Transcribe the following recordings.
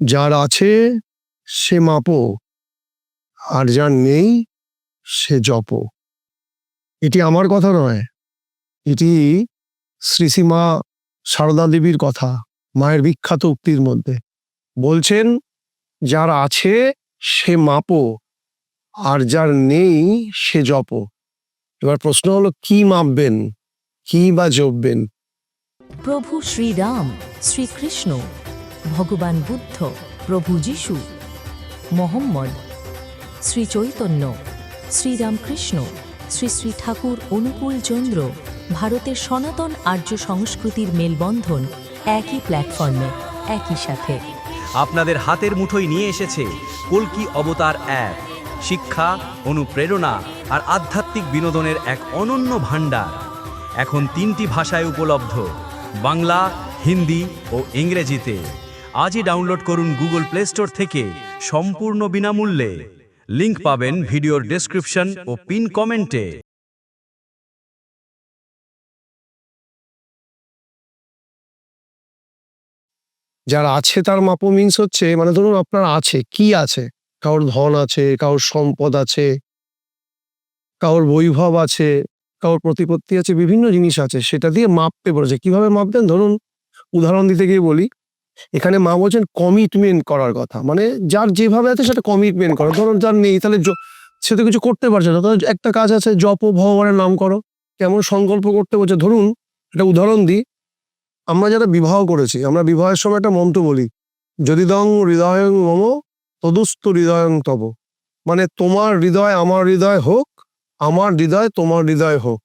যার আছে, সে মাপো, আর যার নেই, সে জপ। এটি আমার কথা নয়, এটি শ্রী শ্রী মা সারদা দেবীর কথা, মায়ের বিখ্যাত উক্তির মধ্যে। বলছেন, যার আছে, সে মাপো, আর যার নেই, সে জপ। এবার প্রশ্ন হলো, কি মাপবেন? কি বা জপবেন? প্রভু শ্রীরাম, শ্রীকৃষ্ণ। ভগবান বুদ্ধ, প্রভু যীশু, মোহাম্মদ, শ্রী চৈতন্য শ্রীরামকৃষ্ণ শ্রী শ্রী ঠাকুর অনুকূল চন্দ্র, ভারতের সনাতন আর্য সংস্কৃতির মেলবন্ধন একই প্ল্যাটফর্মে একই সাথে। আপনাদের হাতের মুঠোয় নিয়ে এসেছে কল্কি অবতার অ্যাপ শিক্ষা, অনুপ্রেরণা আর আধ্যাত্মিক বিনোদনের এক অনন্য ভাণ্ডার। এখন তিনটি ভাষায় উপলব্ধ, বাংলা, হিন্দি ও ইংরেজিতে। আজই ডাউনলোড করুন গুগল প্লে স্টোর থেকে সম্পূর্ণ বিনামূল্যে। লিংক পাবেন ভিডিওর ডেসক্রিপশন ও পিন কমেন্টে যার আছে তার মাপো মিন্স হচ্ছে মানে ধরুন আপনার আছে, কি আছে? কারোর ধন আছে, কারোর সম্পদ আছে, কারোর বৈভব আছে, কারোর প্রতিপত্তি আছে, বিভিন্ন জিনিস আছে, সেটা দিয়ে মাপতে বলেছে কীভাবে মাপবেন ধরুন, উদাহরণ দিতে গিয়ে বলি এখানে মা বলছেন কমিটমেন্ট করার কথা। মানে যার যেভাবে আছে সেটা কমিটমেন্ট করো। ধরুন যার নেই, তাহলে সে তো কিছু করতে পারছে না। একটা কাজ আছে, জপ ভগবানের নাম করো। কেমন সংকল্প করতে বলছে? ধরুন, একটা উদাহরণ দিই। আমরা যারা বিবাহ করেছি, আমরা বিবাহের সময় একটা মন্ত্র বলি। যদি দং হৃদয়ং মম, তদুস্ত হৃদয়ং তব। মানে তোমার হৃদয় আমার হৃদয় হোক, আমার হৃদয় তোমার হৃদয় হোক।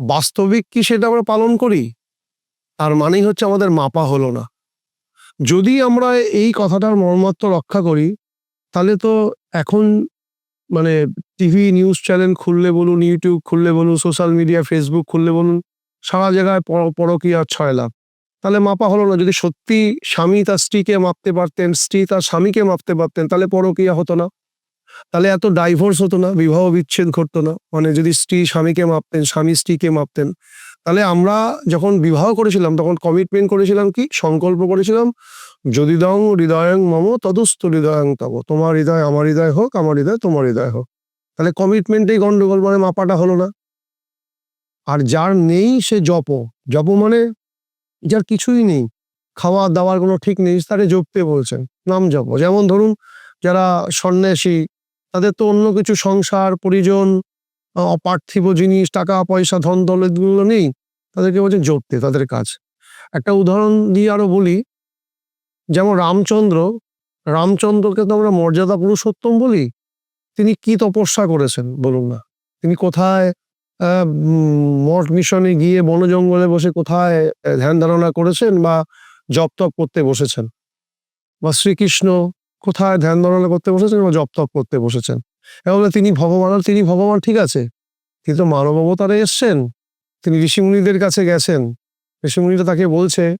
বাস্তবিক কি সেটা আমরা পালন করি? তার মানেই হচ্ছে আমাদের মাপা হলো না। যদি আমরা এই কথাটার মর্মার্থ রক্ষা করি, তাহলে তো এখন মানে টিভি, নিউজ চ্যানেল খুললে বলুন, ইউটিউব খুললে বলুন, সোশ্যাল মিডিয়া, ফেসবুক খুললে বলুন, সারা জায়গায় পর- পরকীয়ার ছয় লাভ। তাহলে মাপা হলো না, যদি সত্যি স্বামী তার স্ত্রীকে মাপতে পারতেন, স্ত্রী তার স্বামীকে মাপতে পারতেন, তাহলে পরকীয়া হতো না। তাহলে এত ডাইভোর্স হতো না, বিবাহ বিচ্ছেদ ঘটতো না। মানে যদি স্ত্রী স্বামীকে মাপতেন, স্বামী স্ত্রীকে মাপতেন তাহলে আমরা যখন বিবাহ করেছিলাম, তখন কমিটমেন্ট করেছিলাম কি? সংকল্প করেছিলাম, যদি দং হৃদয়ং মম, তদুস্থ হৃদয়ং তব। তোমার হৃদয় আমার হৃদয় হোক, আমার হৃদয় তোমার হৃদয় হোক। তাহলে কমিটমেন্টেই গন্ডগোল মানে মাপাটা হলো না। আর যার নেই, সে জপ। জপ মানে যার কিছুই নেই। খাওয়া দাওয়ার কোনো ঠিক নেই, তারে জপতে বলছেন। নাম জপ। যেমন ধরুন, যারা সন্ন্যাসী, তাদের তো অন্য কিছু সংসার, পরিজন অপার্থিব জিনিস, টাকা, পয়সা, ধন দৌলতগুলো নেই। তাদেরকে বলছে জপতে তাদের কাজ। একটা উদাহরণ দিয়ে আরও বলি। যেমন রামচন্দ্র, রামচন্দ্রকে তো আমরা মর্যাদা পুরুষোত্তম বলি। তিনি কি তপস্যা করেছেন বলুন না। তিনি কোথায় মঠ মিশনে গিয়ে বন জঙ্গলে বসে কোথায় ধ্যান ধারণা করেছেন বা জপ তপ করতে বসেছেন? বা শ্রীকৃষ্ণ কোথায় ধ্যান ধারণা করতে বসেছেন বা জপ তপ করতে বসেছেন? এবং তিনি ভগবান তিনি ভগবান, ঠিক আছে। তিনি তো মানব অবতারে এসছেন। তিনি ঋষিমুনিদের কাছে গেছেন। ঋষিমুনিরা তাকে বলছে,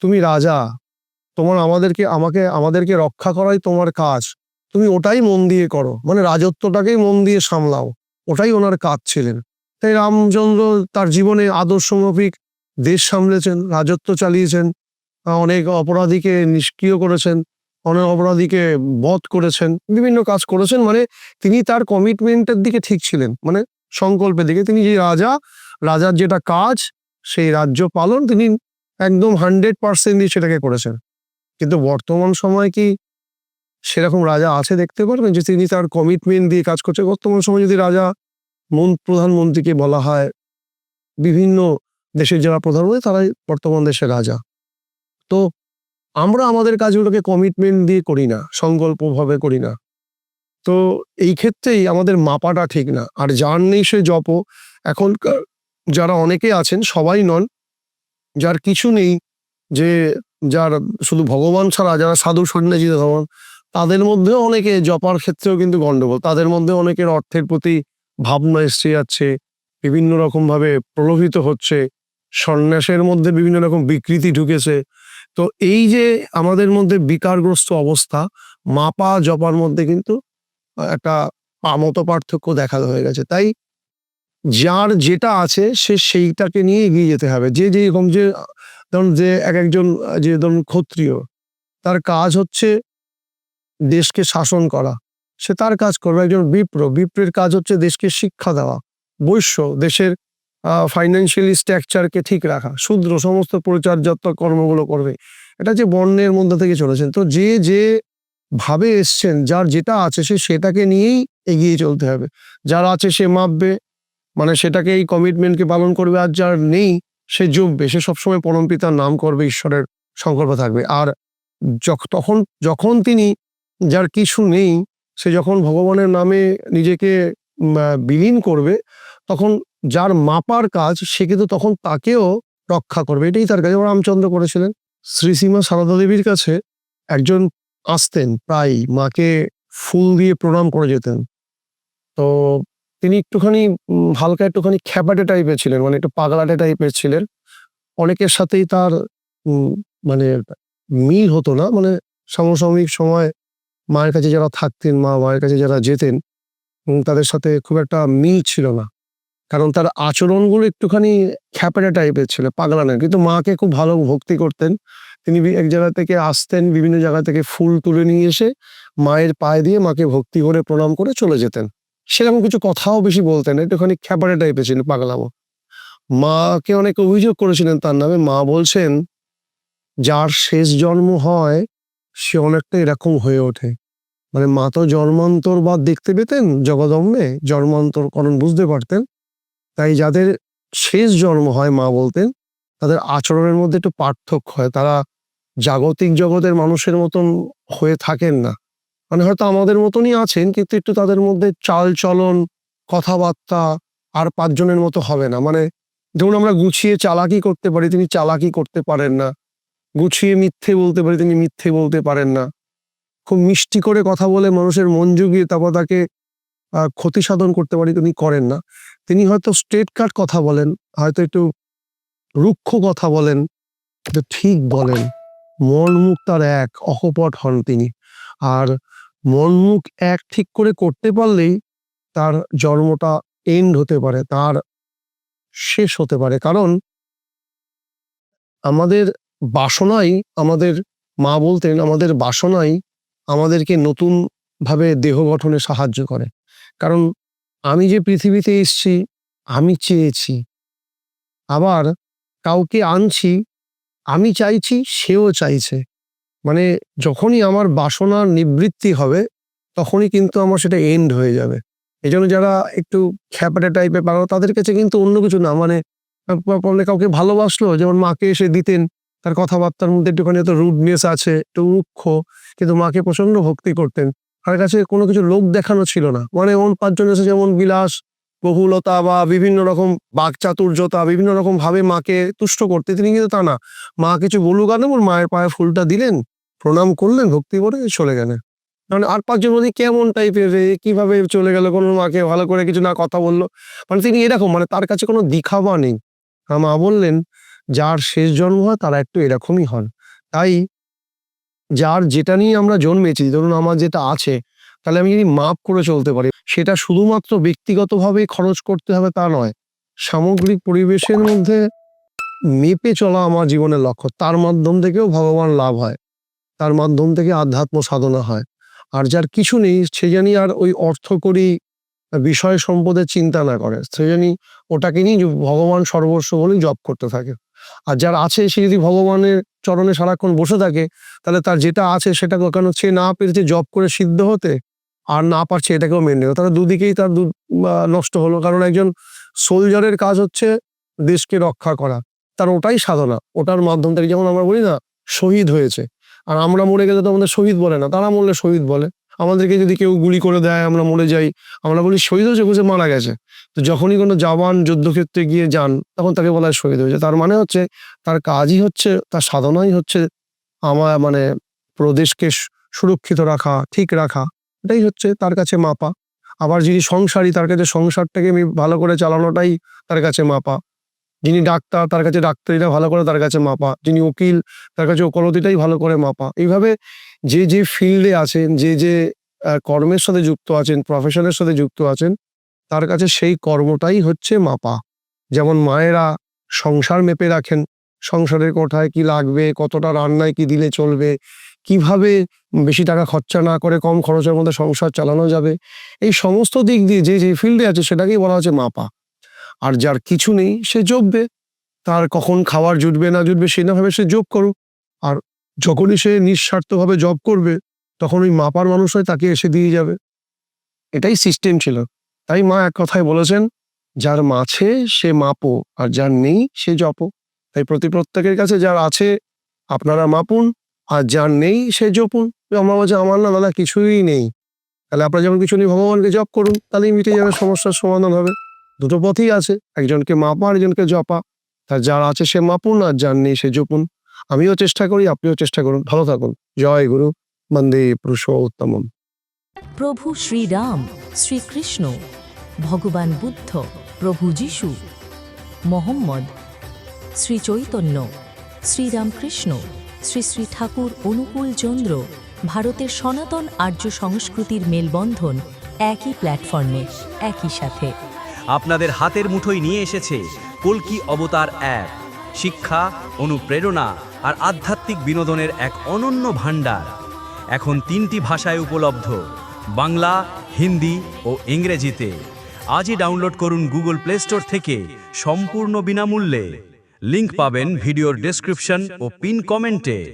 তুমি রাজা। তোমার আমাদেরকে, আমাকে, আমাদেরকে রক্ষা করাই তোমার কাজ। তুমি ওটাই মন দিয়ে করো। মানে রাজত্বটাকেই মন দিয়ে সামলাও। ওটাই ওনার কাজ ছিলেন। তাই রামচন্দ্র তার জীবনে আদর্শমাফিক দেশ সামলেছেন, রাজত্ব চালিয়েছেন অনেক অপরাধীকে নিষ্ক্রিয় করেছেন। অনেক অপরাধীকে বধ করেছেন, বিভিন্ন কাজ করেছেন মানে তিনি তার কমিটমেন্টের দিকে ঠিক ছিলেন। মানে সংকল্পের দিকে। তিনি যে রাজা, রাজার যেটা কাজ, সেই রাজ্য পালন তিনি একদম হান্ড্রেড পার্সেন্টই সেটাকে করেছেন। কিন্তু বর্তমান সময় কি সেরকম রাজা আছে দেখতে পারবেন? যে তিনি তার কমিটমেন্ট দিয়ে কাজ করছে। বর্তমান সময় যদি রাজা মন, প্রধানমন্ত্রীকে বলা হয়, বিভিন্ন দেশের যারা প্রধানমন্ত্রী তারাই বর্তমান দেশের রাজা। তো আমরা আমাদের কাজগুলোকে কমিটমেন্ট দিয়ে করি না, সংকল্পভাবে করি না। তো এই ক্ষেত্রেই আমাদের মাপাটা ঠিক না। আর যার নেই সে জপ এখনকার যারা অনেকে আছেন, সবাই নন, যার কিছু নেই, যে যার শুধু ভগবান ছাড়া, যারা সাধু সন্ন্যাসী ভগবান, তাদের মধ্যেও অনেকে জপার ক্ষেত্রেও কিন্তু গন্ডগোল। তাদের মধ্যে অনেকের অর্থের প্রতি ভাবনা এসে যাচ্ছে, বিভিন্ন রকম ভাবে প্রলোভিত হচ্ছে, সন্ন্যাসের মধ্যে বিভিন্ন রকম বিকৃতি ঢুকেছে তো এই যে আমাদের মধ্যে বিকারগ্রস্ত অবস্থা, মাপা জপার মধ্যে কিন্তু একটা আমত পার্থক্য দেখা হয়ে গেছে। তাই যার যেটা আছে, সে সেইটাকে নিয়ে এগিয়ে যেতে হবে। যে যেরকম যে, ধরুন যে এক একজন, যে ধরুন ক্ষত্রিয়, তার কাজ হচ্ছে দেশকে শাসন করা। সে তার কাজ করবে। একজন বিপ্র, বিপ্রের কাজ হচ্ছে দেশকে শিক্ষা দেওয়া। বৈশ্য, দেশের ফাইন্যান্সিয়ালি স্ট্রাকচারকে ঠিক রাখা, শূদ্র সমস্ত পরিচর্যাত্মক কর্মগুলো করবে। এটা যে বর্ণের মধ্যে থেকে চলেছেন। তো যে যে ভাবে এসছেন, যার যেটা আছে সে সেটাকে নিয়েই এগিয়ে চলতে হবে। যার আছে সে মাপবে মানে সেটাকে এই কমিটমেন্টকে পালন করবে, আর যার নেই, সে জমবে সে সবসময় পরম পিতার নাম করবে, ঈশ্বরের সংকল্প থাকবে। আর তখন, যখন তিনি, যার কিছু নেই, সে যখন ভগবানের নামে নিজেকে বিলীন করবে, তখন যার মাপার কাজ সে কিন্তু তখন তাকেও রক্ষা করবে। এটাই তার কাছে রামচন্দ্র করেছিলেন। শ্রী শ্রীসীমা সারদা দেবীর কাছে একজন আসতেন প্রায় মাকে ফুল দিয়ে প্রণাম করে যেতেন। তো তিনি একটুখানি হালকা একটুখানি খ্যাপাটে টাইপের ছিলেন মানে একটু পাগলাটে টাইপের ছিলেন। অনেকের সাথেই তার মানে মিল হতো না। মানে সমসাময়িক সময় মায়ের কাছে যারা থাকতেন মা মায়ের কাছে যারা যেতেন তাদের সাথে খুব একটা মিল ছিল না। কারণ তার আচরণগুলো একটুখানি খ্যাপাটে টাইপের ছিল পাগলানের কিন্তু মাকে খুব ভালো ভক্তি করতেন। তিনি এক জায়গা থেকে আসতেন, বিভিন্ন জায়গা থেকে ফুল তুলে নিয়ে এসে মায়ের পায়ে দিয়ে মাকে ভক্তি করে, প্রণাম করে চলে যেতেন। সেরকম কিছু কথাও বেশি বলতেন একটুখানি খ্যাপাটে টাইপের ছিলেন পাগলামো। মাকে অনেক অভিযোগ করেছিলেন তার নামে। মা বলছেন, যার শেষ জন্ম হয়, সে অনেকটা এরকম হয়ে ওঠে। মানে মা তো জন্মান্তর বা দেখতে পেতেন জগদম্বে জন্মান্তর করণ বুঝতে পারতেন। তাই যাদের শেষ জন্ম হয় মা বলতেন, তাদের আচরণের মধ্যে একটু পার্থক্য হয়। তারা জাগতিক জগতের মানুষের মতন হয়ে থাকেন না। মানে হয়তো আমাদের মতনই আছেন, কিন্তু একটু তাদের মধ্যে চাল চলন কথাবার্তা আর পাঁচজনের মতো হবে না। মানে যেমন আমরা গুছিয়ে চালাকি করতে পারি, তিনি চালাকি করতে পারেন না। গুছিয়ে মিথ্যে বলতে পারি, তিনি মিথ্যে বলতে পারেন না। খুব মিষ্টি করে কথা বলে মানুষের মন জুগিয়ে তারপর তাকে ক্ষতি সাধন করতে পারি তিনি করেন না। তিনি হয়তো স্ট্রেট কাট কথা বলেন, হয়তো একটু রুক্ষ কথা বলেন, কিন্তু ঠিক বলেন মন মুখ তার এক, অকপট হন তিনি। আর মন মুখ এক ঠিক করে করতে পারলেই তার জন্মটা এন্ড হতে পারে, তার শেষ হতে পারে। কারণ আমাদের বাসনাই আমাদের মা বলতেন, আমাদের বাসনাই আমাদেরকে নতুন ভাবে দেহ গঠনে সাহায্য করে। কারণ আমি যে পৃথিবীতে এসছি, আমি চেয়েছি। আবার কাউকে আনছি, আমি চাইছি, সেও চাইছে। মানে যখনই আমার বাসনার নিবৃত্তি হবে, তখনই কিন্তু আমার সেটা এন্ড হয়ে যাবে। এই জন্য যারা একটু খ্যাপাটে টাইপের পারো তাদের কাছে কিন্তু অন্য কিছু না। মানে কাউকে ভালোবাসলো, যেমন মাকে এসে দিতেন তার কথাবার্তার মধ্যে একটুখানি হয়তো রুডনেস আছে, একটু রুক্ষ, কিন্তু মাকে প্রচণ্ড ভক্তি করতেন। তার কাছে কোনো কিছু লোক দেখানো ছিল না। মানে এমন পাঁচজন এসে যেমন বিলাস, বহুলতা বা বিভিন্ন রকম বাকচাতুর্যতা বিভিন্ন রকম ভাবে মাকে তুষ্ট করতে, তিনি কিন্তু তা না। মা কিছু বলুক আর ওর মায়ের পায়ে ফুলটা দিলেন, প্রণাম করলেন, ভক্তি করে চলে গেলেন। মানে আর পাঁচজন মানে কেমন টাইপের কীভাবে চলে গেল, কোনো মাকে ভালো করে কিছু না কথা বলল। মানে তিনি এরকম মানে তার কাছে কোনো দিখাবা নেই। মা বললেন যার শেষ জন্ম হয় তারা একটু এরকমই হন। তাই যার যেটা নিয়ে আমরা জন্মেছি, ধরুন আমার যেটা আছে, তাহলে আমি যদি মাপ করে চলতে পারি, সেটা শুধুমাত্র ব্যক্তিগতভাবে খরচ করতে হবে তা নয়, সামগ্রিক পরিবেশের মধ্যে মেপে চলা আমার জীবনের লক্ষ্য। তার মাধ্যম থেকেও ভগবান লাভ হয়, তার মাধ্যম থেকে আধ্যাত্ম সাধনা হয়। আর যার কিছু নেই, সে জানি আর ওই অর্থ করি বিষয় সম্পদের চিন্তা না করে, সে জানি ওটাকে নিয়ে ভগবান সর্বস্ব বলেই জব করতে থাকে। আর যার আছে, সে যদি ভগবানের চরণে সারাক্ষণ বসে থাকে, তাহলে তার যেটা আছে সেটা কেন সে না পেরেছে জব করে সিদ্ধ হতে আর না পারছে, এটাকেও মেনে নেবে তাহলে দুদিকেই তার নষ্ট হলো। কারণ একজন সোলজারের কাজ হচ্ছে দেশকে রক্ষা করা। তার ওটাই সাধনা। ওটার মাধ্যম থেকে যেমন আমরা বলি না, শহীদ হয়েছে। আর আমরা মরে গেলে তো আমাদের শহীদ বলে না। তারা মরলে শহীদ বলে। আমাদেরকে যদি কেউ গুলি করে দেয়, আমরা মরে যাই। আমরা বলি, শহীদ হয়েছে বুঝে মারা গেছে। তো যখনই কোনো জওয়ান যুদ্ধক্ষেত্রে গিয়ে যান, তখন তাকে বলা হয় শহীদ হয়েছে। তার মানে হচ্ছে, তার কাজই হচ্ছে, তার সাধনাই হচ্ছে আমার মানে প্রদেশকে সুরক্ষিত রাখা, ঠিক রাখা। এটাই হচ্ছে তার কাছে মাপা। আবার যিনি সংসারী, তার কাছে সংসারটাকে আমি ভালো করে চালানোটাই তার কাছে মাপা। যিনি ডাক্তার, তার কাছে ডাক্তারিটা ভালো করে তার কাছে মাপা। যিনি উকিল, তার কাছে ওকলতিটাই ভালো করে মাপা। এইভাবে যে যে ফিল্ডে আছেন, যে যে কর্মের সাথে যুক্ত আছেন প্রফেশনের সাথে যুক্ত আছেন, তার কাছে সেই কর্মটাই হচ্ছে মাপা। যেমন মায়েরা সংসার মেপে রাখেন, সংসারের কোঠায় কি লাগবে, কতটা রান্নায় কি দিলে চলবে, কীভাবে বেশি টাকা খরচা না করে কম খরচের মধ্যে সংসার চালানো যাবে, এই সমস্ত দিক দিয়ে যে যে ফিল্ডে আছে সেটাকেই বলা হচ্ছে মাপা। আর যার কিছু নেই, সে জপবে তার কখন খাবার জুটবে না জুটবে, সে না ভাবে সে জব করুক। আর যখনই সে নিঃস্বার্থভাবে জব করবে, তখন ওই মাপার মানুষ হয় তাকে এসে দিয়ে যাবে। এটাই সিস্টেম ছিল। তাই মা এক কথায় বলেছেন, যার মাছে সে মাপো, আর যার নেই সে জপো। তাই প্রতি প্রত্যেকের কাছে যার আছে, আপনারা মাপুন, আর যার নেই সে জপুন। আমরা বলছি, আমার না দাদা, কিছুই নেই। তাহলে আপনারা যখন কিছু নেই ভগবানকে জপ করুন, তাহলেই মিটে যাবে, সমস্যার সমাধান হবে। দুটো পথই আছে, একজনকে মাপা, আর একজনকে জপা। তার যার আছে সে মাপুন, আর যার নেই সে জপুন। আমিও চেষ্টা করি আপনিও চেষ্টা করুন। ভালো থাকুন। জয় গুরু। বন্দে পুরুষোত্তমম। প্রভু শ্রীরাম শ্রীকৃষ্ণ ভগবান বুদ্ধ প্রভু যিশু মোহাম্মদ শ্রী চৈতন্য শ্রীরামকৃষ্ণ শ্রী শ্রী ঠাকুর অনুকূল চন্দ্র ভারতের সনাতন আর্য সংস্কৃতির মেলবন্ধন একই প্ল্যাটফর্মে একই সাথে। আপনাদের হাতের মুঠোয় নিয়ে এসেছে কলকি অবতার অ্যাপ শিক্ষা, অনুপ্রেরণা আর আধ্যাত্মিক বিনোদনের এক অনন্য ভাণ্ডার। এখন তিনটি ভাষায় উপলব্ধ, বাংলা, হিন্দি ও ইংরেজিতে। আজই ডাউনলোড করুন গুগল প্লে স্টোর থেকে সম্পূর্ণ বিনামূল্যে। লিংক পাবেন ভিডিওর ডেসক্রিপশন ও পিন কমেন্টে।